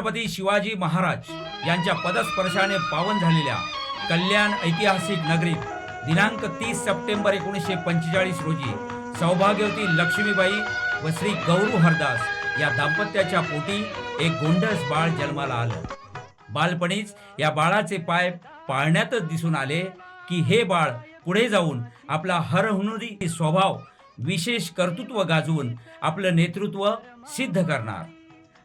छत्रपती शिवाजी महाराज यांच्या पदस्पर्शाने पावन झालेल्या कल्याण ऐतिहासिक नगरीत दिनांक तीस सप्टेंबर एकोणीसशे पंचेचाळीस रोजी सौभाग्यवती लक्ष्मीबाई व श्री गौरू हरदास या दाम्पत्याच्या पोटी एक गोंडस बाळ जन्माला आलं. बालपणीच या बाळाचे पाय पाळण्यातच दिसून आले की हे बाळ पुढे जाऊन आपला हरहुन्नरी स्वभाव विशेष कर्तृत्व गाजवून आपलं नेतृत्व सिद्ध करणार.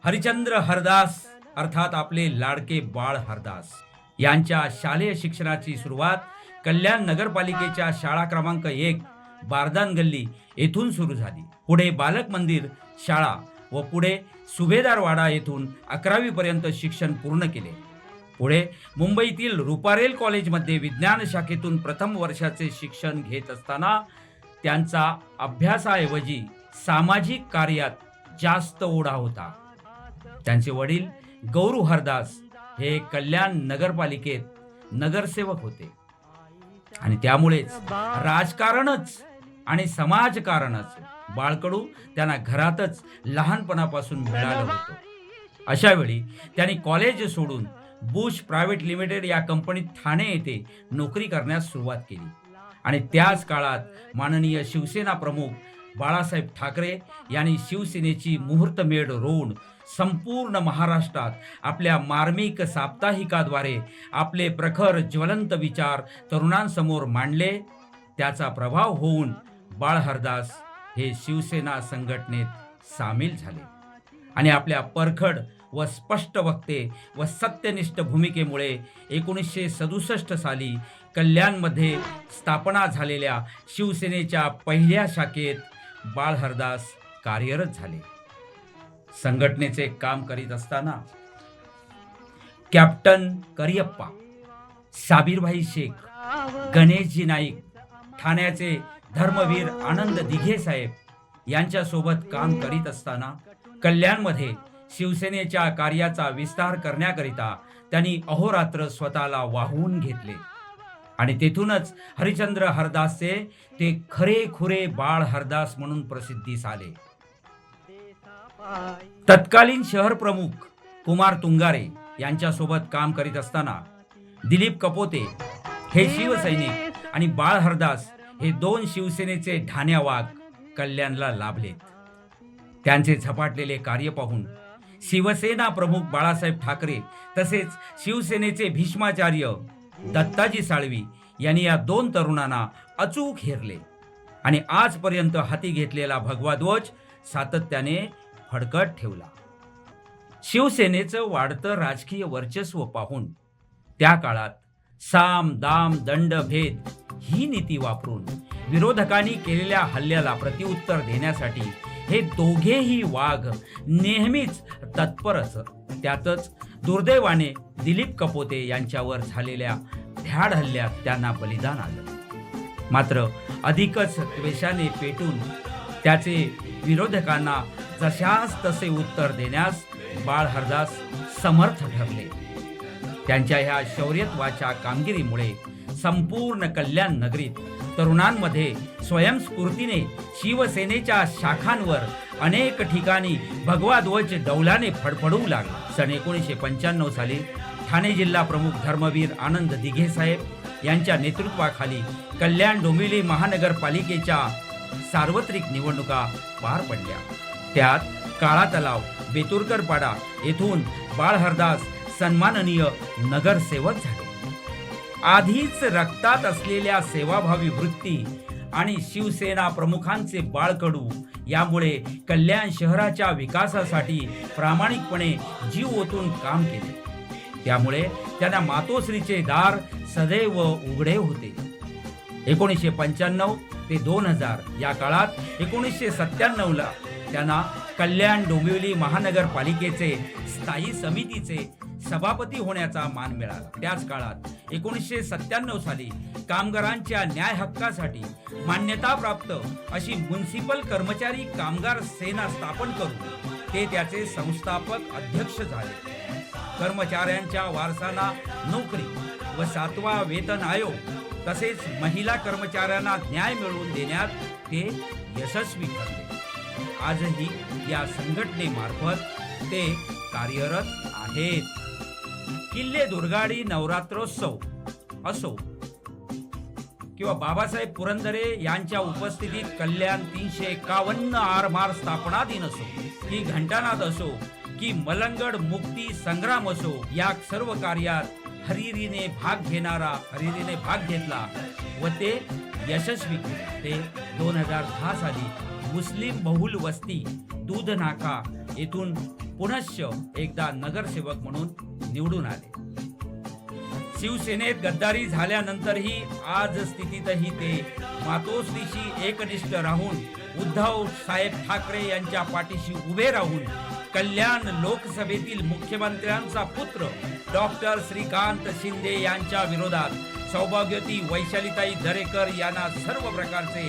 हरिचंद्र हरदास अर्थात आपले लाडके बाळ हरदास. यांच्या शालेय शिक्षणाची सुरुवात कल्याण नगरपालिकेच्या शाळा क्रमांक एक बारदान गल्ली येथून सुरू झाली. पुढे बालक मंदिर शाळा व पुढे सुभेदारवाडा येथून अकरावी पर्यंत शिक्षण पूर्ण केले. पुढे मुंबईतील रुपारेल कॉलेजमध्ये विज्ञान शाखेतून प्रथम वर्षाचे शिक्षण घेत असताना त्यांचा अभ्यासाऐवजी सामाजिक कार्यात जास्त ओढा होता. त्यांचे वडील गौरू हरदास हे कल्याण नगरपालिकेत नगरसेवक होते. आणि त्यामुळेच राजकारणच आणि समाजकारणच बाळकडू त्यांना घरातच लहानपणापासून मिळालं होतं. अशा वेळी त्यांनी कॉलेज सोडून बुश प्रायव्हेट लिमिटेड या कंपनीत ठाणे येथे नोकरी करण्यास सुरुवात केली. आणि त्याच काळात माननीय शिवसेना प्रमुख बाळासाहेब ठाकरे यांनी शिवसेनेची मुहूर्तमेढ रोवून संपूर्ण महाराष्ट्रात आपल्या मार्मिक साप्ताहिकाद्वारे आपले प्रखर ज्वलंत विचार तरुणांसमोर मांडले. त्याचा प्रभाव होऊन बाळहरदास हे शिवसेना संघटनेत सामील झाले. आणि आपल्या परखड व स्पष्ट वक्ते व सत्यनिष्ठ भूमिकेमुळे एकोणीसशे सदुसष्ट साली कल्याणमध्ये स्थापना झालेल्या शिवसेनेच्या पहिल्या शाखेत बाळहरदास कार्यरत झाले. संघटनेचे काम करीत असताना कॅप्टन करियप्पा साबीरभाई शेख गणेशजी नाईक ठाण्याचे धर्मवीर आनंद दिघे साहेब यांच्यासोबत काम करीत असताना कल्याणमध्ये शिवसेनेच्या कार्याचा विस्तार करण्याकरिता त्यांनी अहोरात्र स्वतःला वाहून घेतले. आणि तेथूनच हरिचंद्र हरदासचे ते खरे खुरे बाळ हरदास म्हणून प्रसिद्धीस आले तत्कालीन शहर प्रमुख कुमार तुंगारे यांच्यासोबत काम करीत असताना दिलीप कपोते हे शिवसैनिक आणि बाळ हरदास हे दोन शिवसेनेचे ढाण्या वाघ कल्याणला लाभलेत. त्यांचे झपाटलेले कार्य पाहून शिवसेना प्रमुख बाळासाहेब ठाकरे तसेच शिवसेनेचे भीष्माचार्य दत्ताजी साळवी यांनी या दोन तरुणांना अचूक हेरले आणि आजपर्यंत हाती घेतलेला भगवा ध्वज सातत्याने फडकत ठेवला. शिवसेनेचं वाढतं राजकीय वर्चस्व पाहून त्या काळात साम दाम दंड भेद ही नीती वापरून विरोधकांनी केलेल्या हल्ल्याला प्रतिउत्तर देण्यासाठी हे दोघेही वाघ नेहमीच तत्पर असत त्यातच दुर्दैवाने दिलीप कपोते यांच्यावर झालेल्या भ्याड हल्ल्यात त्यांना बलिदान आलं. मात्र अधिकच द्वेषाने पेटून त्याचे विरोधकांना जशास तसे उत्तर देण्यास बाळ हरदास समर्थ ठरले. त्यांच्या ह्या शौर्यत्वाच्या कामगिरीमुळे संपूर्ण कल्याण नगरीत तरुणांमध्ये स्वयंस्फूर्तीने शिवसेनेच्या शाखांवर अनेक ठिकाणी भगवा ध्वज डौलाने फडफडू लागला. सन एकोणीसशे पंच्याण्णव साली ठाणे जिल्हा प्रमुख धर्मवीर आनंद दिघे साहेब यांच्या नेतृत्वाखाली कल्याण डोंबिवली महानगरपालिकेच्या सार्वत्रिक निवडणुका पार पडल्या. त्यात काळा तलाव बेतुरकर पाडा येथून बाळ हरदास सन्माननीय नगरसेवक झाले. आधीच रक्तात असलेल्या सेवाभावी वृत्ती आणि शिवसेना प्रमुखांचे बाळकडू यामुळे कल्याण शहराच्या विकासासाठी प्रामाणिकपणे जीव ओतून काम केले. त्यामुळे त्यांना मातोश्रीचे दार सदैव उघडे होते. एकोणीसशे पंच्याण्णव ते दोन हजार या काळात एकोणीसशे सत्त्याण्णवला त्यांना कल्याण डोंबिवली महानगरपालिकेचे स्थायी समितीचे सभापती होण्याचा मान मिळाला. त्याच काळात एकोणीसशे सत्त्याण्णव साली कामगारांच्या न्याय हक्कासाठी मान्यताप्राप्त अशी म्युन्सिपल कर्मचारी कामगार सेना स्थापन करून ते त्याचे संस्थापक अध्यक्ष झाले. कर्मचाऱ्यांच्या वारसांना नोकरी व सातवा वेतन आयोग तसेच महिला कर्मचाऱ्यांना न्याय मिळवून देण्यात ते यशस्वी ठरले. आजही या संघटनेमार्फत ते कार्यरत आहेत. किल्ले दुर्गाडी नवरात्रोत्सव असो किंवा बाबासाहेब पुरंदरे यांच्या उपस्थितीत कल्याण तीनशे एकावन्न आरमार स्थापना दिन असो की घंटानाद असो की मलंगड मुक्ती संग्राम असो या सर्व कार्यात हरिरीने भाग घेणारा हरिरीने भाग घेतला व ते यशस्वी ते दोन हजार दहा साली मुस्लिम बहुल वस्ती दूध नाका येथून पुनश्च एकदा नगरसेवक म्हणून निवडून आले. शिवसेनेत गद्दारी झाल्यानंतरही आज स्थितीतही ते मातोश्रीशी एकनिष्ठ राहून उद्धव साहेब ठाकरे यांच्या पाठीशी उभे राहून कल्याण लोकसभेतील मुख्यमंत्र्यांचा पुत्र डॉक्टर श्रीकांत शिंदे यांच्या विरोधात सौभाग्यवती वैशालीताई दरेकर यांना सर्व प्रकारचे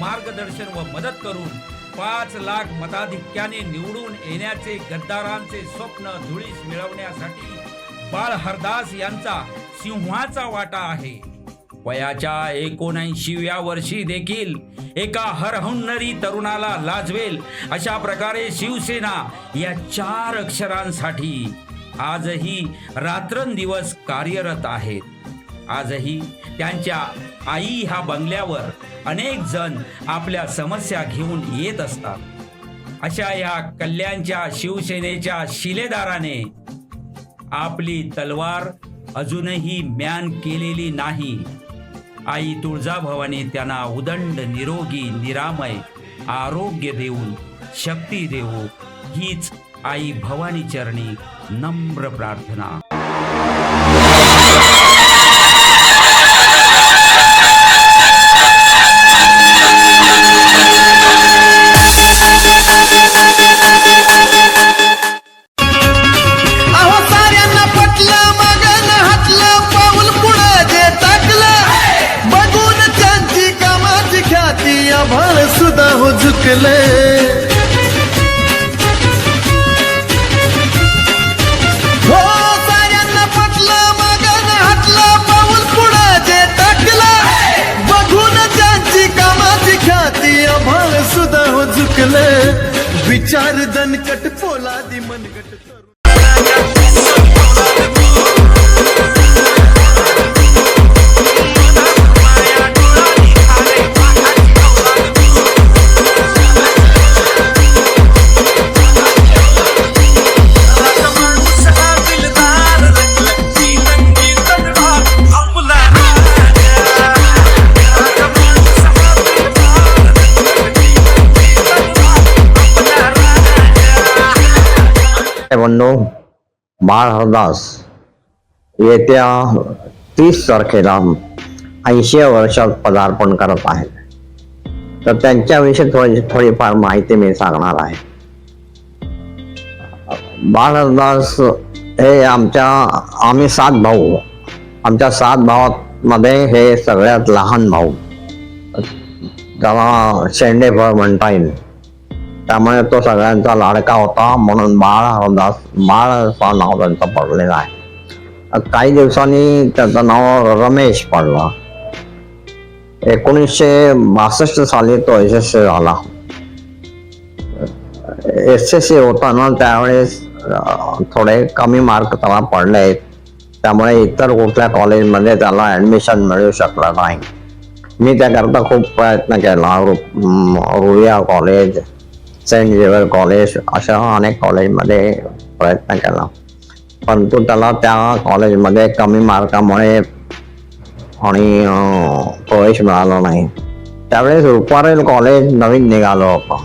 मार्गदर्शन व मदत करून पाच लाख मताधिक्याने निवडून येण्याचे गद्दारांचे स्वप्न धुळीस मिळवण्यासाठी बाळ हरदास यांचा सिंहाचा वाटा आहे. वयाच्या एकोणऐंशीव्या वर्षी देखील एका हरहुन्नरी तरुणाला लाजवेल अशा प्रकारे शिवसेना या चार अक्षरांसाठी आजही रात्रंदिवस कार्यरत आहेत. आजही त्यांच्या आई ह्या बंगल्यावर अनेक जण आपल्या समस्या घेऊन येत असतात. अशा या कल्याणच्या शिवसेनेच्या शिलेदाराने आपली तलवार अजूनही म्यान केलेली नाही. आई तुळजाभवानी त्यांना उदंड निरोगी निरामय आरोग्य देऊन शक्ती देवो हीच आई भवानी चरणी नम्र प्रार्थना. बंधू बाळहरदास येत्या तीस तारखेला ऐंशी वर्षात पदार्पण करत आहेत तर त्यांच्याविषयी थोडी थोडीफार माहिती मी सांगणार आहे. बाळहरदास हे आमच्या आम्ही सात भाऊ. आमच्या सात भावामध्ये हे सगळ्यात लहान भाऊ. त्याला शेंडेफळ म्हणता येईल. त्यामुळे तो सगळ्यांचा लाडका होता म्हणून बाळ हरदास बाळ असं नाव त्यांचं पडलेलं आहे काही दिवसांनी त्याचं नाव रमेश पडलं एकोणीसशे बासष्ट साली तो यशस्वी झाला यशस्वी होताना त्यावेळेस थोडे कमी मार्क त्याला पडले त्यामुळे इतर कुठल्या कॉलेजमध्ये त्याला ॲडमिशन मिळू शकलं नाही मी त्याकरता खूप प्रयत्न केला रु- कॉलेज सेंट झेवियर कॉलेज अशा अनेक कॉलेजमध्ये प्रयत्न केला. परंतु त्याला त्या कॉलेजमध्ये कमी मार्कामुळे आणि प्रवेश मिळाला नाही. त्यावेळेस रुपारेल कॉलेज नवीन निघालं होतं.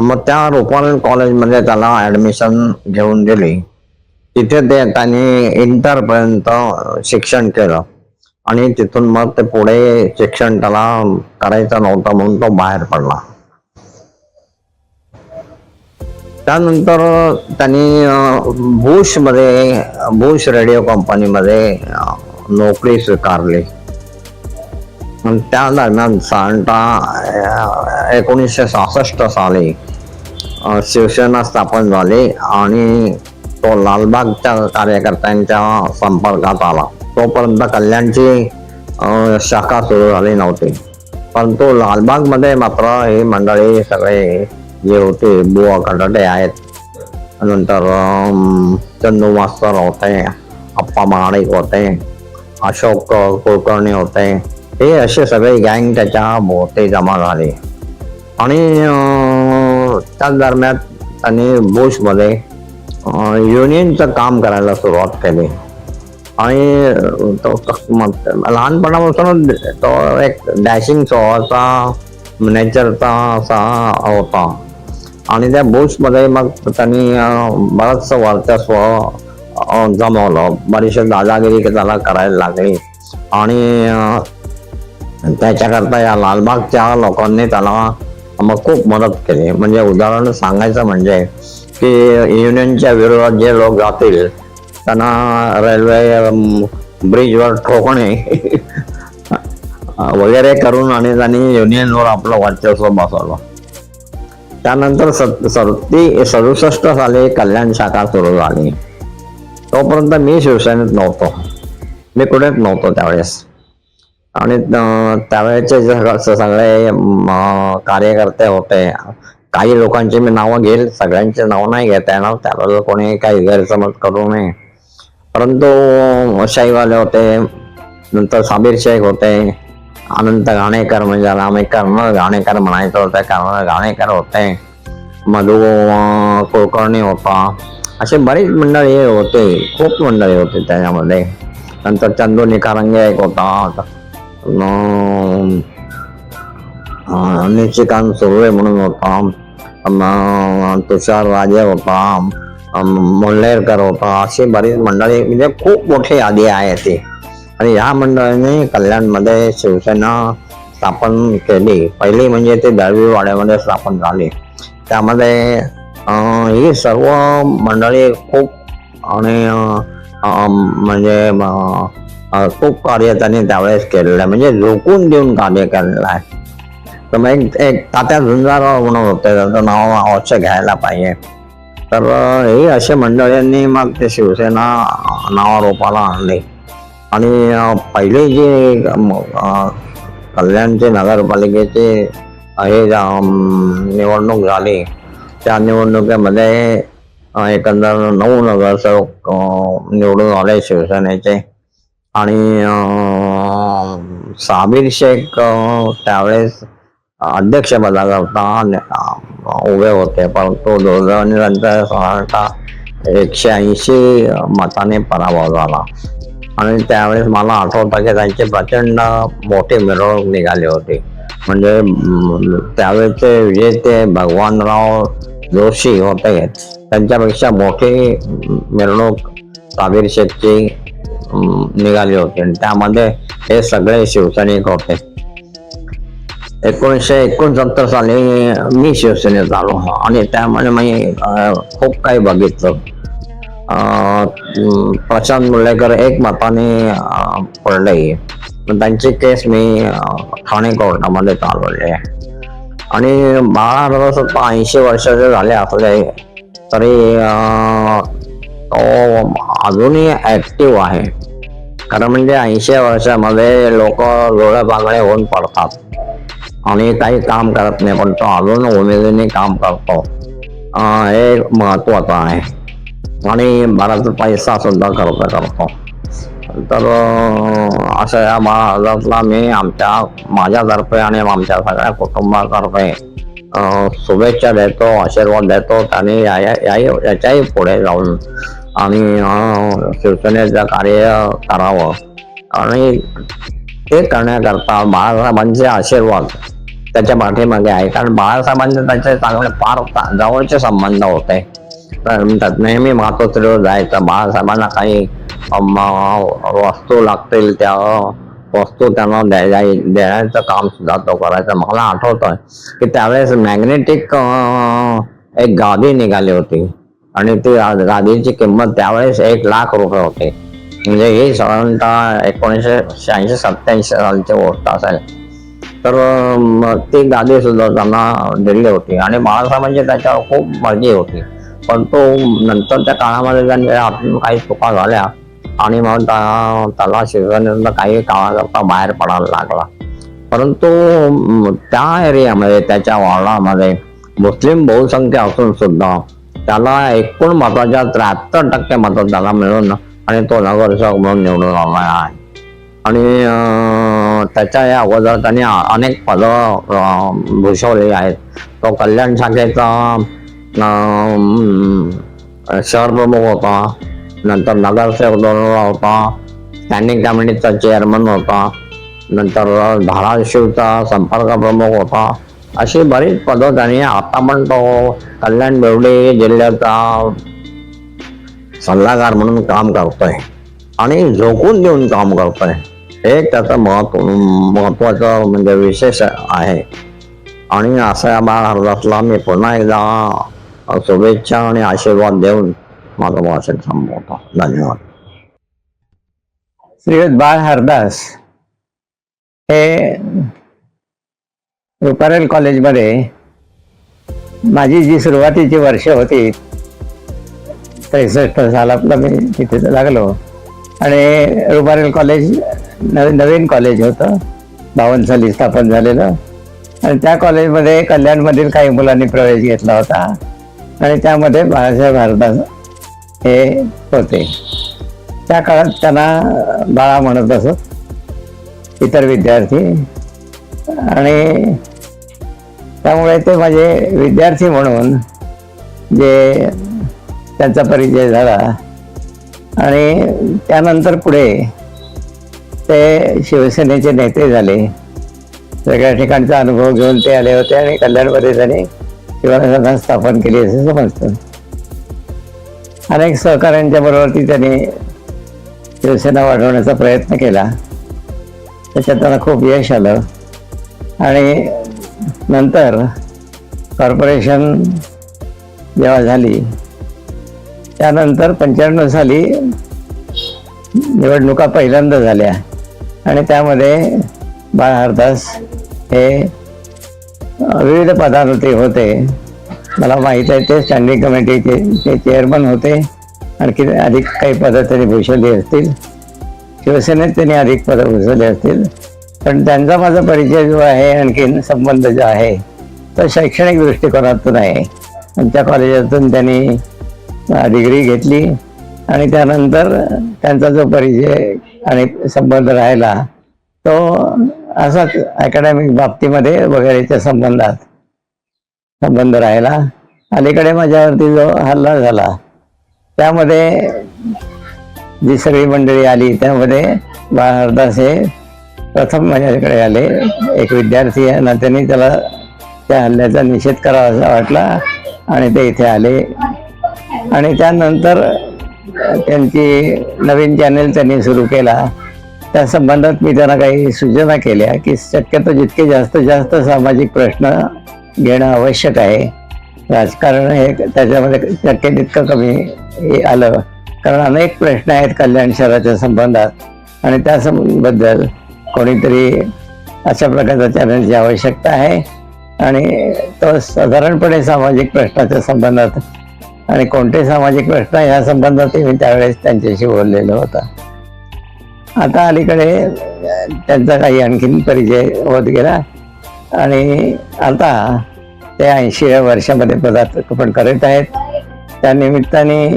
मग त्या रुपारेल कॉलेजमध्ये त्याला ॲडमिशन घेऊन दिली. तिथे ते त्यांनी इंटरपर्यंत शिक्षण केलं. आणि तिथून मग ते पुढे शिक्षण त्याला करायचं नव्हतं म्हणून तो बाहेर पडला. त्यानंतर त्यांनी अं, बुशमध्ये बुश रेडिओ कंपनीमध्ये नोकरी स्वीकारली. त्या दरम्यान साधारणतः एकोणीसशे सहासष्ट साली शिवसेना स्थापन झाली आणि तो लालबागच्या कार्यकर्त्यांच्या संपर्कात आला. तोपर्यंत कल्याणची शाखा सुरू झाली नव्हती. परंतु लालबागमध्ये मात्र ही मंडळी सगळे जे होते बुवा खटाटे आहेत नंतर अं, चंदू मास्तर होते अप्पा महाडिक होते अशोक कुलकर्णी होते हे। असे सगळे गँग त्याच्या भोवती जमा झाले आणि त्याच दरम्यान त्यांनी बुशमध्ये युनियनचं काम करायला सुरुवात केली आणि तो तो- मग लहानपणापासूनच तो एक डॅशिंग स्वभावाचा नेचरचा असा होता। आणि त्या बुशमध्ये मग त्यांनी बराचसा वर्चस्व जमवलं. बरीचशी दादागिरी त्याला करायला लागली. आणि त्याच्याकरता या लालबागच्या लोकांनी त्याला मग खूप मदत केली. म्हणजे उदाहरण सांगायचं म्हणजे की युनियनच्या विरोधात जे लोक जातील त्यांना रेल्वे ब्रिजवर ठोकणे वगैरे करून आणि त्यांनी युनियनवर आपलं वर्चस्व बसवलं. त्यानंतर सत्ती सदुसष्ट साली कल्याण शाखा सुरू झाली. तोपर्यंत मी शिवसेनेत नव्हतो. मी कुठेच नव्हतो त्यावेळेस. आणि त्यावेळेचे जे सगळे कार्यकर्ते होते काही लोकांची मी नावं घेईल सगळ्यांचे नाव नाही घेता येणार त्याबद्दल कोणी काही गैरसमज करू नये. परंतु शाहीवाले होते नंतर साबीर शेख होते अनंत घाणेकर म्हणजे ज्याला आम्ही कर्नल घाणेकर म्हणायचं होतं कर्नल घाणेकर होते. मधु कुळकर्णी कुलकर्णी होता. असे बरीच मंडळी होते खूप मंडळी होते त्याच्यामध्ये. नंतर चंदू निकारंगे एक होता. निशिकांत सुर्वे म्हणून होता. तुषार राजे होता. अं, होता. अशी बरीच मंडळी म्हणजे खूप मोठी यादी आहे ती. आणि ह्या मंडळाने कल्याणमध्ये शिवसेना स्थापन केली. पहिली म्हणजे ती दळवीवाड्यामध्ये स्थापन झाली. त्यामध्ये ही सर्व मंडळी खूप आणि म्हणजे खूप कार्य त्यांनी त्यावेळेस केलेलं आहे. म्हणजे झोकून देऊन कार्य केलेलं आहे. तर मग एक एक तात्या झुंजाराव म्हणून होते. त्याचं नाव अवश्य घ्यायला पाहिजे. तर ही हे असे मंडळींनी मग ते शिवसेना नावारूपाला आणले. आणि पहिले जे कल्याणचे नगरपालिकेचे हे निवडणूक झाली त्या निवडणुकीमध्ये एकंदर नऊ नगरसेवक निवडून आले शिवसेनेचे. आणि साबीर शेख त्यावेळेस अध्यक्षपदाकरता उभे होते परंतु दुर्दैवाने त्यांचा साधारणतः एकशे ऐंशी मताने पराभव झाला. आणि त्यावेळेस मला आठवतं की त्यांचे प्रचंड मोठी मिरवणूक निघाली होती. म्हणजे त्यावेळेचे विजेते भगवानराव जोशी होते त्यांच्यापेक्षा मोठी मिरवणूक साबीर शेखची निघाली होती. आणि त्यामध्ये हे सगळे शिवसैनिक होते. एकोणीसशे एकोणसत्तर साली मी शिवसेनेत आलो. आणि त्यामध्ये मी अं, खूप काही बघितलं. प्रशांत मुर्लेकर एक मताने पडले पण त्यांची केस मी ठाणे कोर्टामध्ये चालवली. आहे आणि बाळा सुद्धा ऐंशी वर्षाचे झाले असले तरी तो अजूनही ऍक्टिव्ह आहे. खरं म्हणजे ऐंशी वर्षामध्ये लोक डोळे बांगडे होऊन पडतात. आणि काही काम करत नाही पण तो अजून उमेदीने काम करतो. हे महत्वाचं आहे. आणि बराच पैसा सुद्धा खर्च करतो. तर अशा या महाराजातला मी आमच्या माझ्यातर्फे आणि आमच्या सगळ्या कुटुंबातर्फे शुभेच्छा देतो आशीर्वाद देतो आणि या या- याही- याच्याही पुढे जाऊन आणि शिवसेनेचं कार्य करावं. आणि ते करण्याकरता बाळासाहेबांचे आशीर्वाद त्याच्या पाठीमागे आहे. कारण बाळासाहेबांचे त्याचे चांगले फार जवळचे संबंध होते. तर नेहमी मातोश्रीवर जायचं बाळासाहेबांना काही वस्तू लागतील त्या वस्तू त्यांना द्यायला देण्याचं काम सुद्धा तो करायचा. मला आठवतंय की त्यावेळेस मॅग्नेटिक एक गादी निघाली होती. आणि ती गादीची किंमत त्यावेळेस एक लाख रुपये होते. म्हणजे ही साधारणतः एकोणीसशे शहाऐंशी सत्याऐंशी सालची गोष्ट असेल. तर ती गादी सुद्धा त्यांना दिली होती. आणि बाळासाहेबांची त्याच्यावर खूप मर्जी होती. पण तो नंतरच्या काळामध्ये त्यांनी आपण काही चुका झाल्या आणि मग त्या- त्याला शिवसेनेतनं काही काळाकरता बाहेर पडायला लागला परंतु त्या एरियामध्ये त्याच्या वॉर्डामध्ये मुस्लिम बहुसंख्य असून सुद्धा त्याला एकूण मताच्या त्र्याहत्तर टक्के मतं त्याला मिळून आणि तो नगरसेवक म्हणून निवडून आला आहे आणि त्याच्या या अगोदर त्यांनी अनेक पदं भूषवली आहेत तो कल्याण शाखेचा शहर प्रमुख होता नंतर नगरसेवक दोनवेळा होता स्टँडिंग कमिटीचा चेअरमन होता नंतर धाराशिवचा संपर्क प्रमुख होता अशी बरीच पदं त्यांनी आता पण तो कल्याण बेवडे जिल्ह्याचा सल्लागार म्हणून काम करतोय आणि झोकून देऊन काम करतोय. हे त्याचं महत्त्व महत्वाचं म्हणजे विशेष आहे. आणि असा या बाळ हरदासला मी पुन्हा एकदा शुभेच्छा आणि आशीर्वाद देऊन माझं भाषण संपवतो धन्यवाद श्रीयुत बाळ हरदास हे रुपारेल कॉलेजमध्ये माझी जी सुरुवातीची वर्ष होती त्रेसष्ट सालातलं मी तिथे लागलो. आणि रुपारेल कॉलेज नवीन नवीन कॉलेज होतं. बावन्न साली स्थापन झालेलं. आणि त्या कॉलेजमध्ये कल्याणमधील काही मुलांनी प्रवेश घेतला होता. आणि त्यामध्ये बाळासाहेब भारदास हे होते. त्या काळात त्यांना बाळा म्हणत असत इतर विद्यार्थी. आणि त्यामुळे ते माझे विद्यार्थी म्हणून जे त्यांचा परिचय झाला आणि त्यानंतर पुढे ते शिवसेनेचे नेते झाले. सगळ्या ठिकाणचा अनुभव घेऊन ते आले होते आणि कल्याणमध्ये त्यांनी शिवसेना स्थापन केली असं समजतं. अनेक सहकाऱ्यांच्या बरोबर त्यांनी शिवसेना वाढवण्याचा प्रयत्न केला. त्याच्यात त्यांना खूप यश आलं. आणि नंतर कॉर्पोरेशन जेव्हा झाली त्यानंतर पंच्याण्णव साली निवडणुका पहिल्यांदा झाल्या. आणि त्यामध्ये बाळ हरदास हे विविध विविध पदावरती होते. मला माहीत आहे ते स्टँडिंग कमिटीचे ते चेअरमन होते. आणखी अधिक काही पदं त्यांनी भूषवली असतील. शिवसेनेत त्यांनी अधिक पदं भूषवली असतील. पण त्यांचा माझा परिचय जो आहे आणखीन संबंध जो आहे तो शैक्षणिक दृष्टिकोनातून आहे. आमच्या कॉलेजातून त्यांनी डिग्री घेतली आणि त्यानंतर त्यांचा जो परिचय आणि संबंध राहिला तो असाच अकॅडमिक बाबतीमध्ये वगैरेच्या संबंधात संबंध राहिला. अलीकडे माझ्यावरती जो हल्ला झाला त्यामध्ये जी सगळी मंडळी आली त्यामध्ये हरदास हे प्रथम माझ्याकडे आले. एक विद्यार्थी आहे ना त्यांनी त्याला त्या हल्ल्याचा निषेध करावा असा वाटला आणि ते इथे आले. आणि त्यानंतर त्यांची नवीन चॅनेल त्यांनी सुरू केला. त्या संबंधात मी त्यांना काही सूचना केल्या की शक्यतो जितके जास्त जास्त सामाजिक प्रश्न घेणं आवश्यक आहे राजकारण हे त्याच्यामध्ये शक्य तितकं कमी हे आलं. कारण अनेक प्रश्न आहेत कल्याण शहराच्या संबंधात आणि त्या संबद्दल कोणीतरी अशा प्रकारच्या चॅनलची आवश्यकता आहे आणि तो साधारणपणे सामाजिक प्रश्नाच्या संबंधात आणि कोणते सामाजिक प्रश्न या संबंधातही मी त्यावेळेस त्यांच्याशी बोललेलो होता. आता अलीकडे त्यांचा काही आणखीन परिचय होत गेला. आणि आता ते ऐंशीव्या वर्षामध्ये पदार्पण करत आहेत. त्या निमित्ताने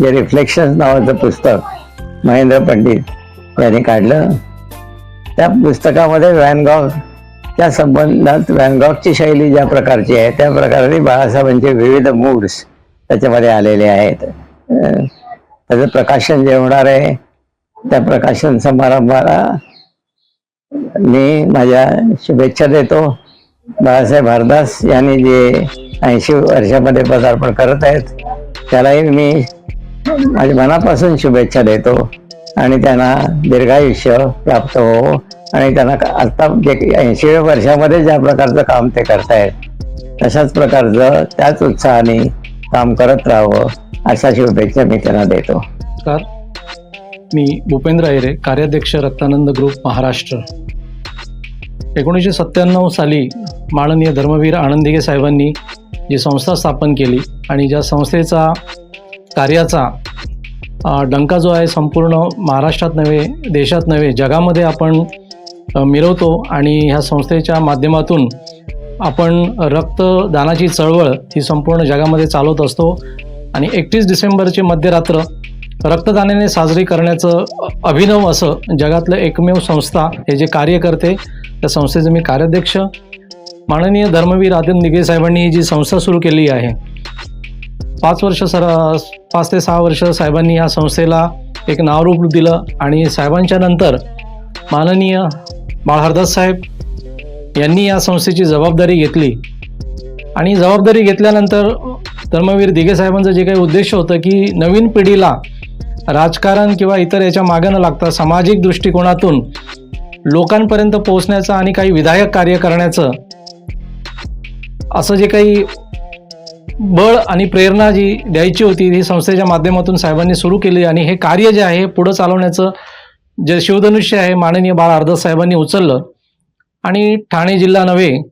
जे रिफ्लेक्शन्स नावाचं पुस्तक महेंद्र पंडित यांनी काढलं. त्या पुस्तकामध्ये व्हॅनगॉग त्या संबंधात व्हॅनगॉगची शैली ज्या प्रकारची आहे त्या प्रकारे बाळासाहेबांचे विविध मूड्स त्याच्यामध्ये आलेले आहेत. त्याचं प्रकाशन जे होणार आहे त्या प्रकाशन समारंभाला मी माझ्या शुभेच्छा देतो. बाळासाहेब हरदास यांनी जे ऐंशी वर्षामध्ये पदार्पण करत आहेत त्यालाही मी माझ्या मनापासून शुभेच्छा देतो आणि त्यांना दीर्घायुष्य प्राप्त हो आणि त्यांना आता जे ऐंशीव्या वर्षामध्ये ज्या प्रकारचं काम ते करतायत तशाच प्रकारचं त्याच उत्साहाने काम करत राहावं अशा शुभेच्छा मी त्यांना देतो. मी भूपेंद्र अहिरे कार्याध्यक्ष रक्तानंद ग्रुप महाराष्ट्र. एकोणीसशे सत्त्याण्णव साली माननीय धर्मवीर आनंदिगे साहेबांनी जी संस्था स्थापन केली आणि ज्या संस्थेचा कार्याचा डंका जो आहे संपूर्ण महाराष्ट्रात नव्हे देशात नव्हे जगामध्ये आपण मिरवतो आणि ह्या संस्थेच्या माध्यमातून आपण रक्तदानाची चळवळ ही संपूर्ण जगामध्ये चालवत असतो. आणि एकतीस डिसेंबरची मध्यरात्र रक्तदानाने साजरी करण्याचं अभिनव असं जगातलं एकमेव संस्था हे जे कार्य करते त्या संस्थेचे मी कार्याध्यक्ष माननीय धर्मवीर आदिम निगे साहेबांनी ही जी संस्था सुरू केली आहे. पाच वर्ष सर पाच ते सहा वर्ष साहेबांनी या संस्थेला एक नावरूप दिलं आणि साहेबांच्या नंतर माननीय बाळहरदास साहेब यांनी या संस्थेची जबाबदारी घेतली. आणि जबाबदारी घेतल्यानंतर धर्मवीर दिघे साहेबांचं जे काही उद्देश होतं की नवीन पिढीला राजकारण किंवा इतर याच्या मागे न लागता सामाजिक दृष्टिकोनातून लोकांपर्यंत पोहोचण्याचं आणि काही विधायक कार्य करण्याचं असं जे काही बळ आणि प्रेरणा जी द्यायची होती ही संस्थेच्या माध्यमातून साहेबांनी सुरू केली आणि हे कार्य जे आहे पुढं चालवण्याचं जे शिवधनुष्य आहे माननीय बाळ अर्धस साहेबांनी उचललं. आणि ठाणे जिल्हा नव्हे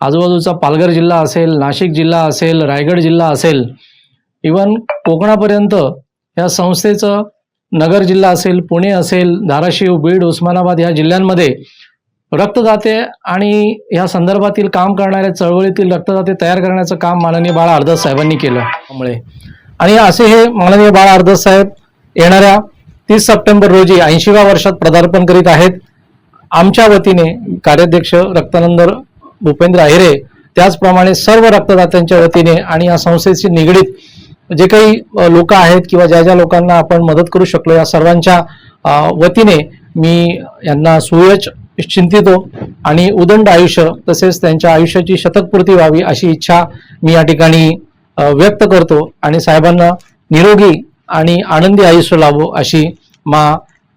आजूबाजूचा पालघर जिल्हा असेल नाशिक जिल्हा असेल रायगड जिल्हा असेल इवन कोकणापर्यंत या संस्थेचं नगर जिल्हा असेल पुणे असेल धाराशिव बीड उस्मानाबाद या जिल्ह्यांमध्ये रक्तदाते आणि या संदर्भातील काम करणाऱ्या चळवळीतील रक्तदाते तयार करण्याचं काम माननीय बाळा अर्धस साहेबांनी केलं. त्यामुळे आणि असे हे माननीय बाळा अर्धस साहेब येणाऱ्या तीस सप्टेंबर रोजी ऐंशीव्या वर्षात पदार्पण करीत आहेत. आमच्या वतीने कार्याध्यक्ष रक्तानंदर भूपेंद्र अहिरे त्याचप्रमाणे सर्व रक्तदात्यांच्या वतीने आणि या संस्थेशी निगडीत जे काही लोक आहेत किंवा ज्या ज्या लोकांना आपण मदत करू शकलो या सर्वांच्या वतीने मी यांना सुयच चिंतितो आणि उदंड आयुष्य तसेच त्यांच्या आयुष्याची शतकपूर्ती व्हावी अशी इच्छा मी या ठिकाणी व्यक्त करतो आणि साहेबांना निरोगी आणि आनंदी आयुष्य लाभो अशी मा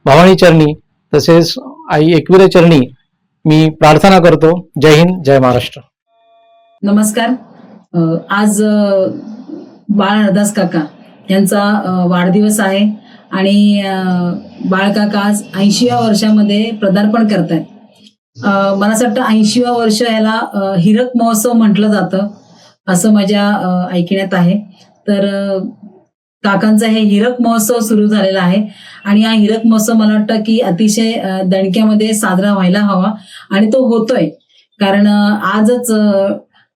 भवानी चरणी तसेच आई एकविरे चरणी मी प्रार्थना करतो. जय हिंद जय महाराष्ट्र. नमस्कार. आज बाळ हरदास काका यांचा वाढदिवस आहे आणि बाळकाका बाळ काका आज ऐंशीव्या वर्षामध्ये पदार्पण करत आहेत मला असं वाटतं ऐंशीव्या वर्ष याला हिरक महोत्सव म्हटलं जातं असं माझ्या ऐकण्यात आहे. तर काकांचा हे हिरक महोत्सव सुरू झालेला आहे आणि हा हिरक महोत्सव मला वाटतं की अतिशय दणक्यामध्ये साजरा व्हायला हवा आणि तो होतोय. कारण आजच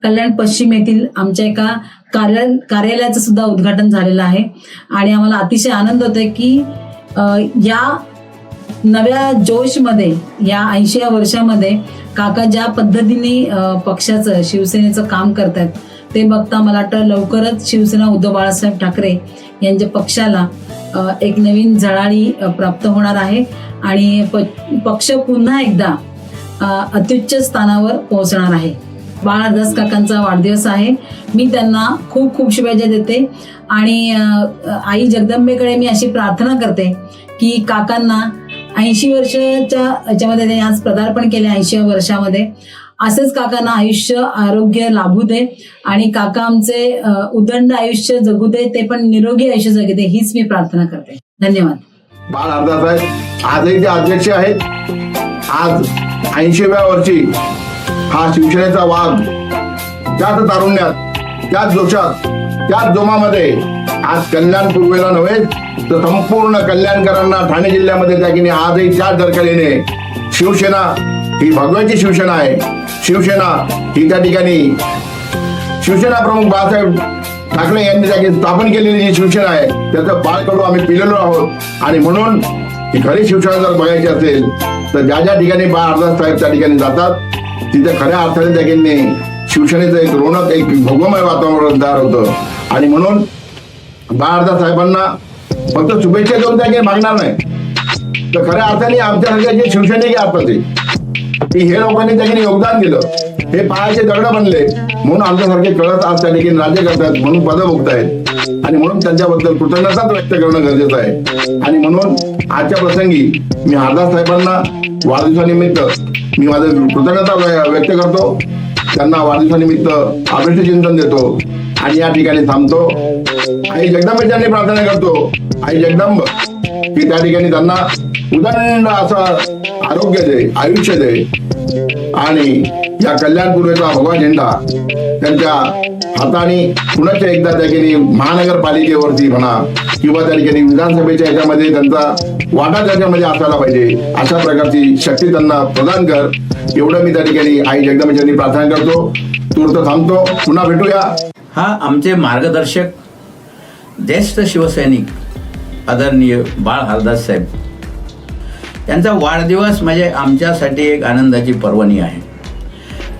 कल्याण पश्चिम येथील आमच्या एका कार्या कार्यालयाचं सुद्धा उद्घाटन झालेलं आहे. आणि आम्हाला अतिशय आनंद होतोय की या नव्या जोशमध्ये या ऐंशी वर्षामध्ये काका ज्या पद्धतीने पक्षाचं शिवसेनेचं काम करतात ते बघता मला वाटतं लवकरच शिवसेना उद्धव बाळासाहेब ठाकरे यांच्या पक्षाला एक नवीन झळाळी प्राप्त होणार आहे. आणि प- पक्ष पुन्हा एकदा अत्युच्च स्थानावर पोहोचणार आहे. बाळ हरदास काकांचा वाढदिवस आहे. मी त्यांना खूप खूप शुभेच्छा देते. आणि आई जगदंबेकडे मी अशी प्रार्थना करते की काकांना ऐंशी वर्षाच्या याच्यामध्ये त्यांनी आज पदार्पण केले ऐंशी वर्षामध्ये. असेच काकांना आयुष्य आरोग्य लाभू दे आणि काका आमचे उदंड आयुष्य जगू दे ते पण निरोगी आयुष्य जगू दे हीच मी प्रार्थना करते. धन्यवाद. बाळ अर्धा साहेब आजही ते अध्यक्ष आहेत. आज ऐंशीव्या वर्षी हा शिवसेनेचा वाघ. त्याच तारुण्यात त्याच जोशात त्याच जोमामध्ये आज कल्याण पूर्वेला नव्हे तर संपूर्ण कल्याणकरांना ठाणे जिल्ह्यामध्ये त्या ठिकाणी आजही त्याच धरकलीने शिवसेना ही भगव्याची शिवसेना आहे. शिवसेना ही त्या ठिकाणी शिवसेना प्रमुख बाळासाहेब ठाकरे यांनी त्या स्थापन केलेली जी शिवसेना आहे त्याचं बाळकडू आम्ही पिलेलो आहोत. आणि म्हणून ही खरी शिवसेना जर बघायची असेल तर ज्या ज्या ठिकाणी बाळ अर्धा साहेब त्या ठिकाणी जातात तिथे खऱ्या अर्थाने त्यांनी शिवसेनेचं एक रोनक एक भोगमय वातावरण तयार होतं. आणि म्हणून बाळ साहेबांना फक्त शुभेच्छा देऊन त्या मागणार नाही. तर खऱ्या अर्थाने आमच्यासारख्या जे शिवसैनिक अर्थाचे की हे लोकांनी त्यांनी योगदान दिलं. हे पायाचे दगड बनले. म्हणून आमच्यासारखे कळत आज त्या ठिकाणी राज्य करतात म्हणून पद भोगतायत. आणि म्हणून त्यांच्याबद्दल कृतज्ञताच व्यक्त करणं गरजेचं आहे. आणि म्हणून आजच्या प्रसंगी मी हरदास साहेबांना वाढदिवसानिमित्त मी माझं कृतज्ञता व्यक्त करतो. त्यांना वाढदिवसानिमित्त अभिष्ट चिंतन देतो. आणि या ठिकाणी थांबतो. आई जगदंबेच्यांनी प्रार्थना करतो. आई जगदंब की त्या ठिकाणी त्यांना उदंड असं आरोग्य दे आयुष्य दे. आणि या कल्याणपूर्वेचा भगवा झेंडा त्यांच्या आता आणि पुन्हा एकदा त्या ठिकाणी महानगरपालिकेवरती म्हणा किंवा त्या ठिकाणी विधानसभेच्या याच्यामध्ये त्यांचा वाटा त्याच्यामध्ये असायला पाहिजे. अशा प्रकारची शक्ती त्यांना प्रदान कर. एवढं मी त्या ठिकाणी आई जगदंबेच्यांनी प्रार्थना करतो. तूर्त थांबतो. पुन्हा भेटूया. हा आमचे मार्गदर्शक ज्येष्ठ शिवसैनिक आदरणीय बाळ हरदास साहेब. त्यांचा वाढदिवस म्हणजे आमच्यासाठी एक आनंदाची पर्वणी आहे.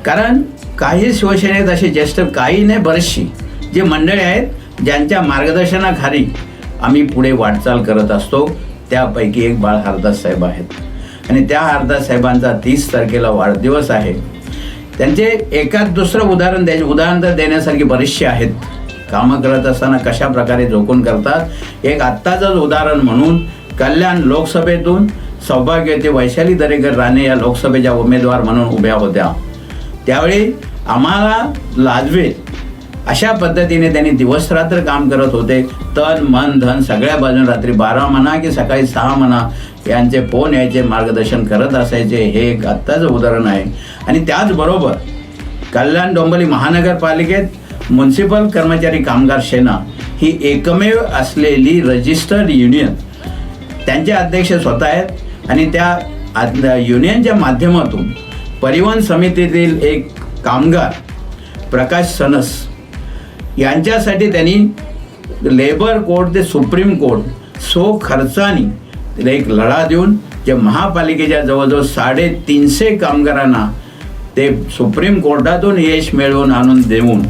कारण काही शिवसेनेत असे ज्येष्ठ काही नाही बरेचशी. जे मंडळी आहेत ज्यांच्या मार्गदर्शनाखाली आम्ही पुढे वाटचाल करत असतो त्यापैकी एक बाळ हरदास साहेब आहेत. आणि त्या हरदास साहेबांचा तीस तारखेला वाढदिवस आहे. त्यांचे एकाच दुसरं उदाहरण द्यायचे उदाहरण तर देण्यासारखी बरीचशी आहेत. कामं करत असताना कशा प्रकारे जोखून करतात? एक आत्ताचंच उदाहरण म्हणून कल्याण लोकसभेतून सौभाग्य ते वैशाली दरेकर राणे या लोकसभेच्या उमेदवार म्हणून उभ्या होत्या. त्यावेळी आम्हाला लाजवे अशा पद्धतीने त्यांनी दिवसरात्र काम करत होते. तन मन धन सगळ्या बाजून रात्री बारा म्हणा की सकाळी सहा म्हणा यांचे फोन यायचे मार्गदर्शन करत असायचे. हे एक आत्ताचं उदाहरण आहे. आणि त्याचबरोबर कल्याण डोंबली महानगरपालिकेत म्युन्सिपल कर्मचारी कामगार सेना ही एकमेव असलेली रजिस्टर्ड युनियन त्यांचे अध्यक्ष स्वतः आहेत आणि त्या युनियनच्या माध्यमातून परिवहन समितीतील एक कामगार प्रकाश सनस यांच्यासाठी त्यांनी लेबर कोर्ट ते सुप्रीम कोर्ट सो खर्चानी एक लढा देऊन जे महापालिकेच्या जवळजवळ साडेतीनशे कामगारांना ते सुप्रीम कोर्टातून यश मिळवून आणून देऊन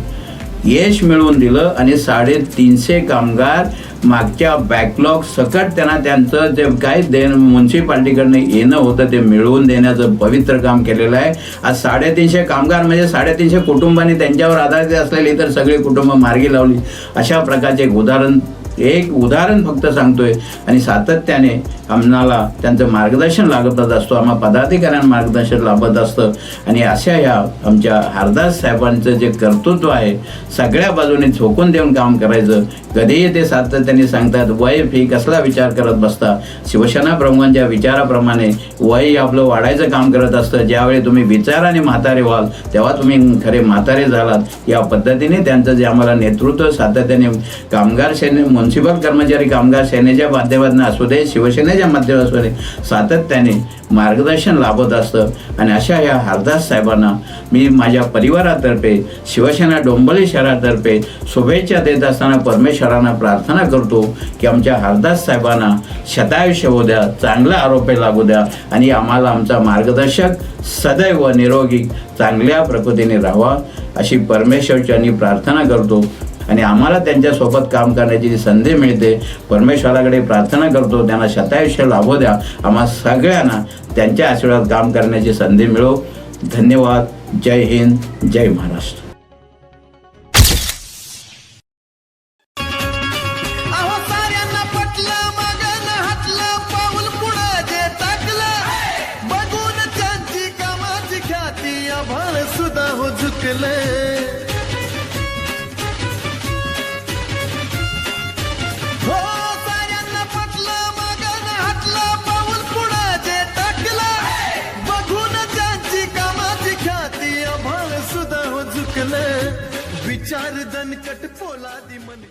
यश मिळवून दिलं आणि साडेतीनशे कामगार मागच्या बॅकलॉग सकट त्यांना त्यांचं जे काही देण म्युन्सिपाल्टीकडनं येणं होतं ते मिळवून देण्याचं पवित्र काम केलेलं आहे. आज साडेतीनशे कामगार म्हणजे साडेतीनशे कुटुंबांनी त्यांच्यावर आधारित असलेली इतर सगळी कुटुंब मार्गी लावली. अशा प्रकारचे एक उदाहरण एक उदाहरण फक्त सांगतोय. आणि सातत्याने आम्हाला त्यांचं मार्गदर्शन लागतच असतो. आम्हा पदाधिकाऱ्यांना मार्गदर्शन लाभत असतं. आणि अशा ह्या आमच्या हरदास साहेबांचं जे कर्तृत्व आहे सगळ्या बाजूने झोकून देऊन काम करायचं. कधीही ते सातत्याने सांगतात वय फी कसला विचार करत बसता? शिवसेना प्रमुखांच्या विचाराप्रमाणे वय आपलं वाढायचं काम करत असतं. ज्यावेळी तुम्ही विचाराने म्हातारे व्हाल तेव्हा तुम्ही खरे म्हातारे झालात. या पद्धतीने त्यांचं जे आम्हाला नेतृत्व सातत्याने कामगार सेने म्युन्सिपल कर्मचारी कामगार सेनेच्या माध्यमातून असू दे शिवसेनेच्या माध्यमातून असू दे सातत्याने मार्गदर्शन लाभत असतं. आणि अशा या हरदास साहेबांना मी माझ्या परिवारातर्फे शिवसेना डोंबली शहरातर्फे शुभेच्छा देत असताना परमेश्वरांना प्रार्थना करतो की आमच्या हरदास साहेबांना शतायुष्य होऊ द्या चांगला आरोपे लागू द्या आणि आम्हाला आमचा मार्गदर्शक सदैव निरोगी चांगल्या प्रकृतीने राहावा अशी परमेश्वरच्यांनी प्रार्थना करतो. आणि आम्हाला त्यांच्यासोबत काम करण्याची जी संधी मिळते परमेश्वराकडे प्रार्थना करतो त्यांना शतायुष्य लाभो द्या. आम्हा सगळ्यांना त्यांच्या आशीर्वाद काम करण्याची संधी मिळो. धन्यवाद. जय हिंद. जय महाराष्ट्र. अहो ख्याती आभाळ सुद्धा हो झुकले विचार दणकट पोलादी मन।